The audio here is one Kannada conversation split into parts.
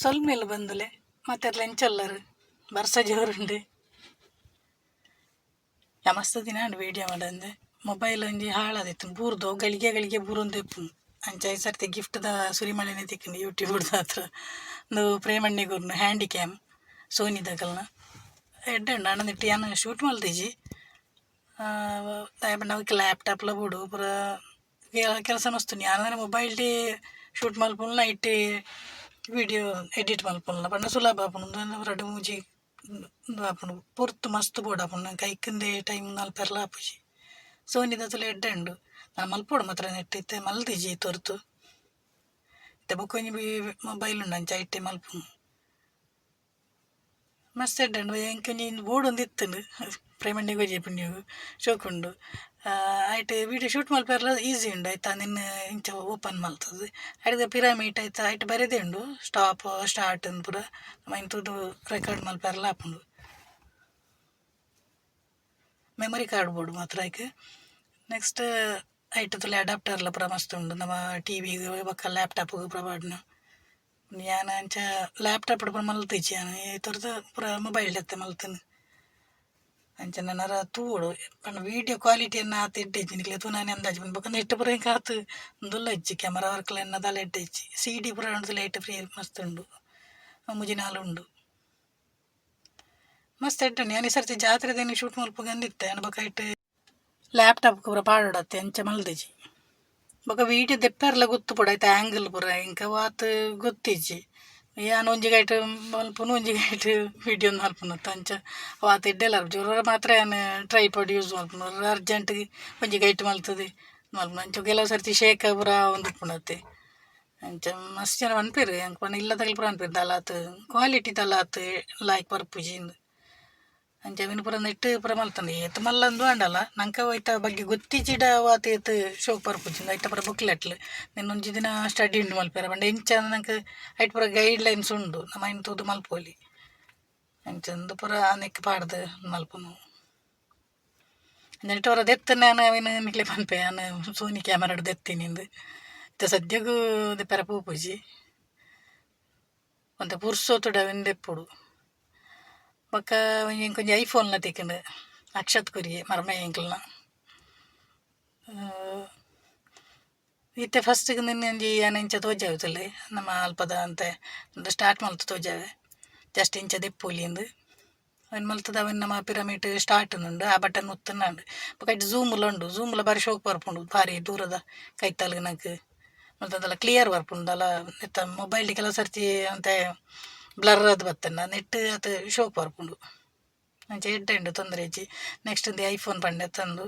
ಸೊಲ್ಮೇಲೆ ಬಂದಲೆ, ಮತ್ತೆ ಲೆಂಚಲ್ಲರು ಬರ್ಸ ಜೋರುಂಡು ಮಸ್ತ್ ದಿನ ವೀಡಿಯೋ ಮಾಡಂದೆ. ಮೊಬೈಲ್ ಒಂಜಿ ಹಾಳಾದಿತ್ತು ಬೂರ್ದು, ಗಳಿಗೆ ಗಳಿಗೆ ಬೂರೊಂದು ಎಪ್ಪು ಅಂಚ ಐದು ಸರ್ತಿ ಗಿಫ್ಟ್ದ ಸುರಿಮಳೆನೆ ತಿಕ್ಕಂಡು ಯೂಟ್ಯೂಬ್ ಹತ್ರ. ಒಂದು ಪ್ರೇಮಣ್ಣಿಗೂರ್ನು ಹ್ಯಾಂಡಿ ಕ್ಯಾಮ್ ಸೋನಿದಗಲ್ನ ಎಡ್ಡೆ ಅಣ್ಣನಿಟ್ಟು ಏನು ಶೂಟ್ ಮಲ್ತಿಜಿ ದಾಯಪಂಡ ಅವಕ್ಕೆ ಲ್ಯಾಪ್ಟಾಪ್ಲ ಬೋಡು, ಪೂರ ಕೆಲಸ ಮಸ್ತು ಯಾನ ಮೊಬೈಲ್ ಶೂಟ್ ಮಲ್ಪುಲ್ನ ಇಟ್ಟು ವಿಡಿಯೋ ಎಡಿಟ್ ಮಲ್ಪುಲ್ನ ಪಂಡ ಸುಲಭ ಆಪುಂಡು ರಡ್ಡು ಮೂಜಿ ಉಂದು ಆಪುಂಡು ಪೊರ್ತು ಮಸ್ತ್ ಬೋಡು ಆಪುಂಡು ಕೈಕಂದೆ ಟೈಮ್ ನಲ್ಪೆರ್ಲ ಆಪುಜಿ ಸೋನಿದ ತುಲೆ ಎಡ್ಡೆ ಉಂಡು ನಾನು ಮಲ್ಪೋಡು ಮಾತ್ರ ನೆಟ್ಟಿತ್ತೆ ಮಲ್ದಿಜಿ ತೊರ್ತು ಇತ್ತೆ ಬೊಕೊಂಜಿ ಮೊಬೈಲ್ ಉಂಡು ಅಂಚ ಐಟೆ ಮಲ್ಪು ಮಸ್ತ್ ಎಡ್ಡೆ ಉಂಡು ಎಂಕೊಂಜಿ ಬೋರ್ಡ್ ಒಂದು ಇತ್ತುಂಡು ಪ್ರೇಮಣ್ಣಿಗೆ ಹೋಜಿ ಪುಣ್ಯಗು ಶೋಕುಂಡು ಆಯ್ತು ವಿಡಿಯೋ ಶೂಟ್ ಮಲ್ಪೆರ್ಲ ಈಸಿ ಉಂಡು ಆಯ್ತಾ ನಿನ್ನ ಇಂಚ ಓಪನ್ ಮಲ್ತದು ಆಯ್ತು ಪಿರಾಮಿಡ್ ಆಯ್ತಾ ಆಯ್ತು ಬರೆದೇ ಉಂಡು ಸ್ಟಾಪ್ ಸ್ಟಾರ್ಟ್ ಅಂದ್ ಪೂರ ಇಂಥದ್ದು ರೆಕಾರ್ಡ್ ಮಲ್ಪೆರ್ಲ ಆಪುಂಡು ಮೆಮೊರಿ ಕಾರ್ಡ್ ಬೋರ್ಡ್ ಮಾತ್ರ ಆಯ್ಕೆ ನೆಕ್ಸ್ಟ್ ಐಟ್ ತುಲೆ ಅಡಾಪ್ಟರ್ಲ ಪೂರ ಮಸ್ತ್ ಉಂಡು ನಮ್ಮ ಟಿ ವಿಗೆ ಬೊಕ್ಕ ಲ್ಯಾಪ್ಟಾಪ್ಗೆ ಪೂರ ಪಾಡ್ನ ಯಾನ ಅಂಚ ಲ್ಯಾಪ್ಟಾಪ್ ಪೂರ ಮಲ್ತಿಜಿ ಯಾನ ಈ ತೋರ್ದ ಪೂರ ಮೊಬೈಲ್ ಎತ್ತೆ ಮಲ್ತನು ಅಂಚ ನನ್ನರ ತೂಡು ಪಂಡ ವೀಡಿಯೋ ಕ್ವಾಲಿಟಿಯನ್ನು ಆತ ಇಟ್ಟಿಜ್ಜಿ ನಿಕ್ಲೆ ತೂ ನಾನು ಅಂದಾಜು ಬಂದು ಬೊಕ್ಕ ನೆಟ್ಟು ಪೂರ ಇಂಕ ಆತು ದುಲ್ಲ ಇಜ್ಜಿ ಕ್ಯಾಮರಾ ವರ್ಕ್ಲ ಎನ್ನ ತಲೆ ಇಟ್ಟಿಜ್ಜಿ ಸಿ ಡಿ ಪೂರ ಉಂಡು ಲೈಟ್ ಫ್ರೀ ಮಸ್ತ್ ಉಂಡು ಮುಜಿನಾಲು ಉಂಡು ಮಸ್ತ್ ಎಡ್ಡೆ ಉಂಡು ಯಾನಿ ಸರ್ತಿ ಜಾತ್ರೆದೇನು ಶೂಟ್ ಮಲ್ಪ ಗಂದಿತ್ತೆ ಅನ್ನ ಬೊಕ ಇಟ್ಟು ಲ್ಯಾಪ್ಟಾಪ್ ಪೂರ ಪಾಡೋಡತ್ತೆ ಅಂಚ ಮಲ್ದಿಜಿ ಬೊಕ ವೀಡಿಯೋ ದೆಪ್ಪೆರ್ಲ ಗೊತ್ತು ಪುಡ ಆಯ್ತು ಆ್ಯಂಗಲ್ ಪೂರ ಇಂಕ ವಾತ್ ಗೊತ್ತಿಜ್ಜಿ ಒಂಜಿ ಗೈಟ್ ಮಲ್ಪುನು ಒಂಜಿ ಗೈಟ್ ವೀಡಿಯೋ ಮಲ್ಪುನತ್ತ ಅಂಚ ವಾತ್ ಇಡ್ಡೆಲ್ಲ ಜೋರ ಮಾತ್ರ ಏನು ಟ್ರೈಪಾಡ್ ಯೂಸ್ ಮಲ್ಪುನು. ಅರ್ಜೆಂಟ್ ಒಂಜಿ ಗೈಟ್ ಮಲ್ತದೆ ಮಲ್ಪುನು. ಅಂಚ ಕೆಲವು ಸರ್ತಿ ಶೇಕ ಪುರ ಒಂದು ಉಪ್ಪುನತ್ತೆ ಅಂಚ ಮಸ್ತ್ ಜನ ಅನ್ಪೇರು ಹೆಂಗೆ ಪಂಡ ಇಲ್ಲದಾಗಲಿ ಪೂರ ಅನ್ಪೇರು ದಲಾತ್ ಕ್ವಾಲಿಟಿ ದಲಾತ್ ಲಾಯ್ಕ್ ಬರ್ಪುಜಿಂದು ಅವಿನ ಪೂರ ನೆಟ್ಟು ಪೂರ ಮಲ್ತಂದೆ ಏತ್ ಮಲ್ಲಂದು ಅಂಡಲ್ಲ ನಂಗೆ ಐತ ಬಗ್ಗೆ ಗೊತ್ತಿಜಿಡ ವಾತ ಏತ್ ಶೋಕ್ ಬರ್ಪುಜಿಂದ ಐತ ಪೂರ ಬುಕ್ಲೆಟ್ಲು. ನಿನ್ನ ಒಂಜಿ ದಿನ ಸ್ಟಡಿ ಉಂಡು ಮಲ್ಪೇರ ಬಂಡ ಇಂಚ ನಂಗೆ ಐಟ್ ಪೂರ ಗೈಡ್ ಲೈನ್ಸ್ ಉಂಡು. ನಮ್ಮ ಐನ್ ತೂದು ಮಲ್ಪೋಲಿ. ಅಂಚಂದು ಪೂರ ನೆಕ್ ಪಾಡ್ದು ಮಲ್ಪುನು. ನೆಟ್ಟು ಅವರ ದೆತ್ತ ನಾನು ಅವಿನ ನಿಕ್ಲೆ ಪನ್ಪೆ ನಾನು ಸೋನಿ ಕ್ಯಾಮರಾ ದೆತ್ತಿನಿಂದು ಇತ್ತ ಸದ್ಯಗೂ ದೆಪ್ಪರ ಪೂಜಿ ಒಂತೆ ಪುರ್ಸೋತುಡ ಅವಿನ ದೆಪ್ಪುಡು ಒಂಜಿ ಕೊಂಚ ಐಫೋನ್ಲ ತಿಕ್ಕಂಡು ಅಕ್ಷತ್ ಕೊರಿಗೆ ಮರ್ಮ ಎಂಕ್ಲನ ಇತ್ತೆ ಫಸ್ಟಿಗೆ ನಿನ್ನೆ ಒಂಜಿ ಆನ ಇಂಚ ತೋಜಾವುತಲ್ಲಿ ನಮ್ಮ ಅಲ್ಪದ ಅಂತ ಸ್ಟಾರ್ಟ್ ಮಲ್ತು ತೋಜಾವೆ ಜಸ್ಟ್ ಇಂಚ ದೆಪ್ಪುಲಿಂದು ಅವನ್ ಮಲ್ತದ ಅವನ್ ನಮ್ಮ ಪಿರಮಿಡ್ ಸ್ಟಾರ್ಟ್ ಉಂಡು ಆ ಬಟನ್ ಉತ್ತುಂಡು ಬೊಕ ಇಟ್ಟು ಝೂಮ್ಲ ಉಂಡು ಝೂಮ್ಲ ಬಾರಿ ಶೋಕ್ ಬರ್ಪುಂಡು ಭಾರಿ ದೂರದ ಕೈತಲ್ಗೆ ನಂಗೆ ಮತ್ತು ಅದೆಲ್ಲ ಕ್ಲಿಯರ್ ಬರ್ಪುಂಡು ಅಲ್ಲ ಎತ್ತ ಮೊಬೈಲ್ ಕೆಲವು ಸರ್ತಿ ಅಂತೆ ಬ್ಲರ್ ಅದು ಬತ್ತನ್ನ ನೆಟ್ ಅದು ಶೋಪ್ ಬರ್ಪುಂಡು ಅಂಚ ಎಡ್ಡೆ ಉಂಡು ತೊಂದರೆ ಇಜ್ಜಿ ನೆಕ್ಸ್ಟ್ ಒಂದು ಐಫೋನ್ ಪಂಡೆ ತಂದು.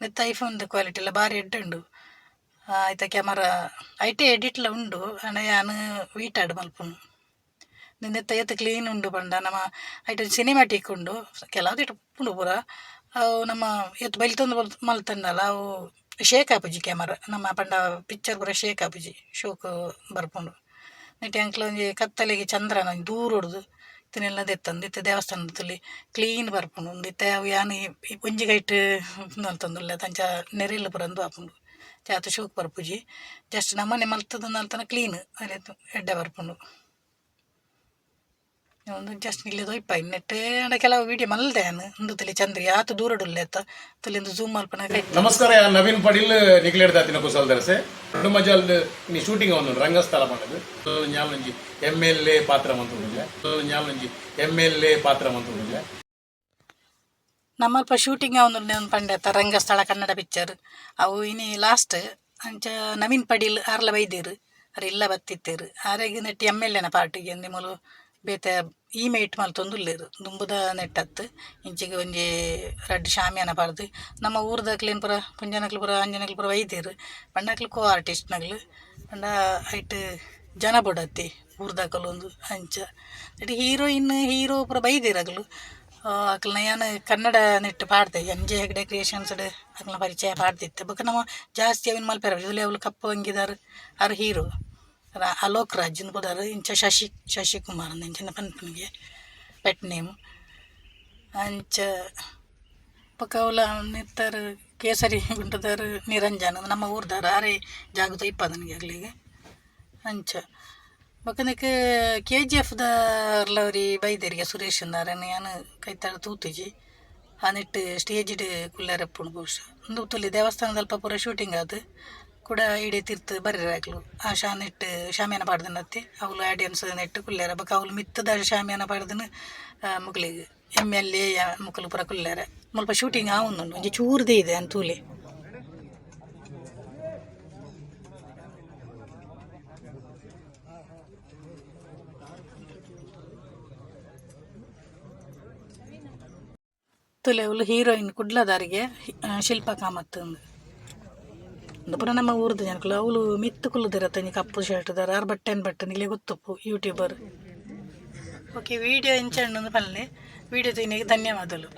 ನೆತ್ತ ಐಫೋನ್ದು ಕ್ವಾಲಿಟಿ ಎಲ್ಲ ಭಾರಿ ಎಡ್ಡೆ ಉಂಡು. ಆಯ್ತಾ ಕ್ಯಾಮರಾ ಐಟೆ ಎಡಿಟ್ಲ ಉಂಡು. ಅಣ್ಣ ಯಾನು ವೀಟಾಡು ಮಲ್ಪುಂಡು ನಿನ್ನೆತ್ತ ಎತ್ತ ಕ್ಲೀನ್ ಉಂಡು ಪಂಡ ನಮ್ಮ ಐಟ ಸಿನಿಮಾಟಿಕ್ ಉಂಡು. ಕೆಲವ್ದು ಇಟ್ಟು ಉಂಡು ಪೂರ. ಅವು ನಮ್ಮ ಎತ್ತು ಬೈಲ್ ತಂದು ಮಲ್ತಂಡಲ್ಲ, ಅವು ಶೇಕ್ ಆಪುಜಿ ಕ್ಯಾಮರಾ ನಮ್ಮ ಪಂಡ ಪಿಕ್ಚರ್ ಪೂರ ಶೇಕ್ ಆಪುಜಿ ಶೋಕ್ ಬರ್ಪುಂಡು. ನೆಟ್ಟಿ ಅಂಕ್ಲ ಒಂಜಿ ಕತ್ತಲೆಗ್ ಚಂದ್ರನ ಒಂಜಿ ದೂರ ಹೊಡ್ದು ಇತ್ತನೆಲ್ಲ ದೆತ್ತಂದು ಇತ್ತೆ ದೇವಸ್ಥಾನದಲ್ಲಿ ಕ್ಲೀನ್ ಬರ್ಪುಂಡು. ಉಂದು ಇತ್ತೆ ಅವು ಯಾನು ಒಂಜಿ ಗೈಟ್ ಮಲ್ತಂದುಲ್ಲ ತಂಚ ನೆರೆಲ್ ಪುರಂದು ಆಪುಂಡು ಜಾತ ಶೋಕ್ ಬರ್ಪುಜಿ. ಜಸ್ಟ್ ನಮ್ಮನೆ ಮಲ್ತದ ಕ್ಲೀನ್ ಅಲ್ಲಿ ಎಡ್ಡೆ ಬರ್ಪುಂಡು. ಒಂದು ಜಸ್ಟ್ ನಿಲ್ಲಿ ಇಪ್ಪ ಇನ್ನೆಟ್ಟೆ ಅಂಡ ಕೆಲವು ವಿಡಿಯೋ ಮಲ್ದೆ ಅನ್ನು ಒಂದು ತಲೆ ಚಂದ್ರಿ ಆತ ದೂರ ಡುಲ್ಲೆ ಅತ್ತ ಜೂಮ್ ಮಲ್ಪನೇ ಮಲ್ಪನ ನಮಸ್ಕಾರ ನವೀನ್ ಪಡಿಲ್ ನಿಗ್ಲೇಡ್ದ ತಿನ್ನ ಕುಸಲ್ ದರಸೆ ರೆಂಡು ಮಜಲ್ ನೀ ಶೂಟಿಂಗ್ ಒಂದು ರಂಗಸ್ಥಳ ಮಾಡೋದು ನಂಜಿ ಎಂ ಎಲ್ ಎ ಪಾತ್ರ ಮಂತ್ರಿಲ್ಲ ನಂಜಿ ಎಂ ಎಲ್ ಎ ಪಾತ್ರ ಮಂತ್ರಿಲ್ಲ ನಮ್ಮಲ್ಪ ಶೂಟಿಂಗ್ ಅವನು ಪಂಡೆ ಅತ್ತ ರಂಗಸ್ಥಳ ಕನ್ನಡ ಪಿಕ್ಚರ್ ಅವು ಇನಿ ಲಾಸ್ಟ್ ಅಂಚ ನವೀನ್ ಪಡಿಲ್ ಆರ್ಲ ಬೈದಿರು ಅರೆ ಇಲ್ಲ ಬತ್ತಿತ್ತೇರು ಆರೋಗ್ಯ ನೆಟ್ಟಿ ಎಂ ಎಲ್ ಎನ ಪಾರ್ಟಿಗೆ ನಿಮ್ಮಲು ಬೇತೆ ಈ ಮೇಟ್ ಮಲ್ತೊಂದುಲ್ಲೇರು ದುಂಬುದ ನೆಟ್ಟತ್ತು. ಇಂಚಿಗೆ ಒಂಜಿ ರಡ್ಡ್ ಶಾಮಿಯಾನ ಪಾಡ್ದು. ನಮ್ಮ ಊರ್ದಾಕ್ಲೇನು ಪೂರ ಪುಂಜನಕ್ಲು ಪೂರ ಅಂಜನಕ್ಲು ಪೂರ ವೈದ್ಯರು ಪಂಡಕ್ಲು ಕೋ ಆರ್ಟಿಸ್ಟ್ನಗ್ಲು. ಪಂಡ ಐಟ್ ಜನ ಬೊಡತ್ತಿ ಊರ್ದಾಕಲು ಒಂದು ಅಂಚ. ನೆಟ್ಟು ಹೀರೋಯಿನ್, ಹೀರೋ ಪೂರ ಬೈದಿರಗ್ಲು. ಅಕ್ಲ ನಯಾನ ಕನ್ನಡ ನೆಟ್ಟು ಪಾಡ್ದೆ. ಎಂಜೆ ಹೆಗ್ಡೆ ಕ್ರಿಯೇಷನ್ಸ್ ಅಕ್ಲ ಪರಿಚಯ ಪಾಡ್ದಿತ್ತೆ. ಬೊಕ ನಮ್ಮ ಜಾಸ್ತಿ ಅವಿನ ಮಲ್ಪೆರ ಅವಳು ಕಪ್ಪು ಹಂಗಿದಾರು ಅರ್ ಹೀರೋ. ಅಲೋಕ್ ರಾಜನ್ ಬುದಾರು ಇಂಚ ಶಶಿ ಶಶಿಕುಮಾರ್ ಇಂಚಿನ ಪನ್ಪನಿಗೆ ಪೆಟ್ ನೇಮ್ ಅಂಚ ಪಕ್ಕವಲ ನಿತ್ತರ್ ಕೇಸರಿ ಗುಂಟದಾರು ನಿರಂಜನ್ ನಮ್ಮ ಊರ್ದಾರು ಆರೇ ಜಾಗದ ಇಪ್ಪದನಿಗೆ ಅಲ್ಲಿಗೆ ಅಂಚ ಬೊಕ್ಕನಕ್ಕೆ ಕೆ ಜಿ ಎಫ್ ದಾರ್ಲವರಿ ಬೈದರಿಗೆ ಸುರೇಶ್ ನಾರಾಯಣ ಏನು ಕೈತಾಳ ತೂತಿಜಿ ಆನಿಟ್ಟು ಸ್ಟೇಜ್ ಕುಲ್ಲಾರಪ್ಪುಣ್ ಬಹುಶಃ ಒಂದು ತುಲಿ ದೇವಸ್ಥಾನದ ಅಲ್ಪ ಪೂರ ಶೂಟಿಂಗ್ ಆದು ಕೂಡ ಇಡೀ ತಿರ್ತು ಬರ್ರಿರಾಗ್ಲು. ಆ ಶಾನ್ ನೆಟ್ಟು ಶಾಮಿಯಾನ ಪಾಡ್ದನತ್ತೆ ಅವಳು ಆಡಿಯನ್ಸ್ ನೆಟ್ಟು ಕುಲ್ಲಾರ ಬಕ ಅವಳು ಮಿತ್ತದ ಶಾಮಿಯಾನ ಪಾಡ್ದನ ಮಗಳಿಗೆ ಎಂ ಎಲ್ ಎ ಮಕ್ಕಳು ಪೂರ ಕುಲ್ಲಾರ ಮುಲ್ಪ ಶೂಟಿಂಗ್ ಆವೊಂದುಂಡು ಒಂಜಿ ಚೂರ್ದೇ ಇದೆ ಅಂತೂಲೆ. ತುಲೆ ಅವಳು ಹೀರೋಯಿನ್ ಕುಡ್ಲದಾರಿಗೆ ಶಿಲ್ಪ ಕಾಮತ್ತಂದು ಅಂದು ಒಂದು ಪುರ ನಮ್ಮ ಊರ್ದು ಜನಕ್ಕಳು ಅವಳು ಮಿತ್ತು ಕುಲ್ಲದಿರತ್ತೆ ಕಪ್ಪು ಶರ್ಟ್ ದಾರ ಆರು ಬಟ್ಟೆನ್ ಬಟ್ಟೆ ನಿಲೆ ಗೊತ್ತಪ್ಪು ಯೂಟ್ಯೂಬರ್ ಓಕೆ ವಿಡಿಯೋ ಎಂಚಣ್ಣು ಪಲ್ಲೆ ವಿಡಿಯೋ ತಿನ್ನಿಗೆ ಧನ್ಯವಾದಗಳು